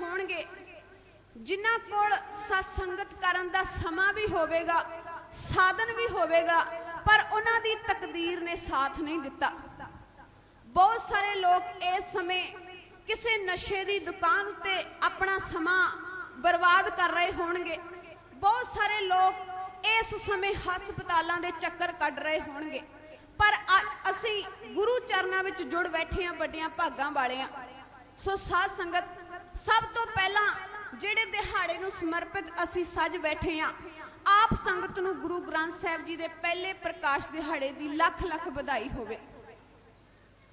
ਹੋਣਗੇ। ਜਿਨ੍ਹਾਂ ਕੋਲ ਸਤਸੰਗਤ ਕਰਨ ਦਾ ਸਮਾਂ ਵੀ ਹੋਵੇਗਾ, ਸਾਧਨ ਵੀ ਹੋਵੇਗਾ, ਪਰ ਉਹਨਾਂ ਦੀ ਤਕਦੀਰ ਨੇ ਸਾਥ ਨਹੀਂ ਦਿੱਤਾ। ਬਹੁਤ ਸਾਰੇ ਲੋਕ ਇਸ ਸਮੇਂ ਕਿਸੇ ਨਸ਼ੇ ਦੀ ਦੁਕਾਨ ਉੱਤੇ ਆਪਣਾ ਸਮਾਂ ਬਰਬਾਦ ਕਰ ਰਹੇ ਹੋਣਗੇ। ਬਹੁਤ ਸਾਰੇ ਲੋਕ ਇਸ ਸਮੇਂ ਹਸਪਤਾਲਾਂ ਦੇ ਚੱਕਰ ਕੱਢ ਰਹੇ ਹੋਣਗੇ। ਪਰ ਅਸੀਂ ਗੁਰੂ ਚਰਨਾਂ ਵਿੱਚ ਜੁੜ ਬੈਠੇ ਹਾਂ, ਵੱਡੀਆਂ ਭਾਗਾਂ ਵਾਲਿਆਂ। ਸੋ ਸਾਧ ਸੰਗਤ ਸਭ ਤੋਂ ਪਹਿਲਾਂ ਜਿਹੜੇ ਦਿਹਾੜੇ ਨੂੰ ਸਮਰਪਿਤ ਅਸੀਂ ਸੱਜ ਬੈਠੇ ਹਾਂ, ਆਪ ਸੰਗਤ ਨੂੰ ਗੁਰੂ ਗ੍ਰੰਥ ਸਾਹਿਬ ਜੀ ਦੇ ਪਹਿਲੇ ਪ੍ਰਕਾਸ਼ ਦਿਹਾੜੇ ਦੀ ਲੱਖ ਲੱਖ ਵਧਾਈ ਹੋਵੇ।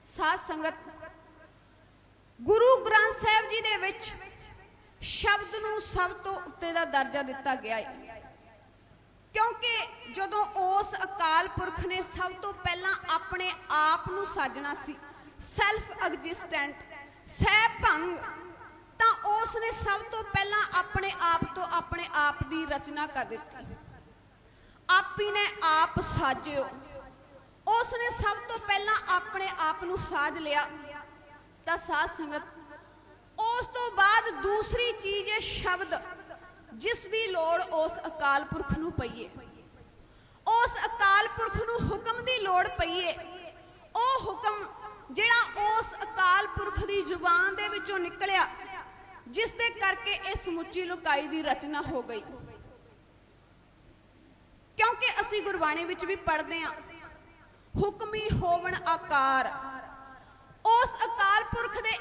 ਸਾਧ ਸੰਗਤ, ਗੁਰੂ ਗ੍ਰੰਥ ਸਾਹਿਬ ਜੀ ਦੇ ਵਿੱਚ ਸ਼ਬਦ ਨੂੰ ਸਭ ਤੋਂ ਉੱਤੇ ਦਾ ਦਰਜਾ ਦਿੱਤਾ ਗਿਆ ਹੈ। ਕਿਉਂਕਿ ਜਦੋਂ ਉਸ ਅਕਾਲ ਪੁਰਖ ਨੇ ਸਭ ਤੋਂ ਪਹਿਲਾਂ ਆਪਣੇ ਆਪ ਨੂੰ ਸਾਜਣਾ ਸੀ ਸੈਲਫ ਐਗਜ਼ਿਸਟੈਂਟ ਸਹਿ ਭੰਗ ਉਸ ਨੇ ਸਭ ਤੋਂ ਪਹਿਲਾਂ ਆਪਣੇ ਆਪ ਤੋਂ ਆਪਣੇ ਆਪ ਦੀ ਰਚਨਾ ਕਰ ਦਿੱਤੀ। ਆਪੀ ਨੇ ਆਪ ਸਾਜਿਓ। ਉਸ ਨੇ ਸਭ ਤੋਂ ਪਹਿਲਾਂ ਆਪਣੇ ਆਪ ਨੂੰ ਸਾਜ ਲਿਆ। ਤਾਂ ਸਾਧ ਸੰਗਤ, ਉਸ ਤੋਂ ਬਾਅਦ ਦੂਸਰੀ ਚੀਜ਼ ਹੈ ਸ਼ਬਦ, ਜਿਸ ਦੀ ਲੋੜ ਉਸ ਅਕਾਲ ਪੁਰਖ ਨੂੰ ਪਈਏ। ਉਸ ਅਕਾਲ ਪੁਰਖ ਨੂੰ ਹੁਕਮ ਦੀ ਲੋੜ ਪਈਏ। ਉਹ ਹੁਕਮ ਜਿਹੜਾ ਉਸ ਅਕਾਲ ਪੁਰਖ ਦੀ ਜ਼ੁਬਾਨ ਦੇ ਵਿੱਚੋਂ ਨਿਕਲਿਆ ਜਿਸ ਦੇ ਕਰਕੇ ਇਹ ਸਮੁੱਚੀ ਲੋਕਾਈ ਦੀ ਰਚਨਾ ਹੋ ਗਈ। ਕਿਉਂਕਿ ਅਸੀਂ ਗੁਰਬਾਣੀ ਵਿੱਚ ਵੀ ਪੜ੍ਹਦੇ ਹਾਂ, ਹੁਕਮੀ ਹੋਵਣ ਆਕਾਰ। ਉਸ ਅਕਾਲ ਪੁਰਖ ਦੇ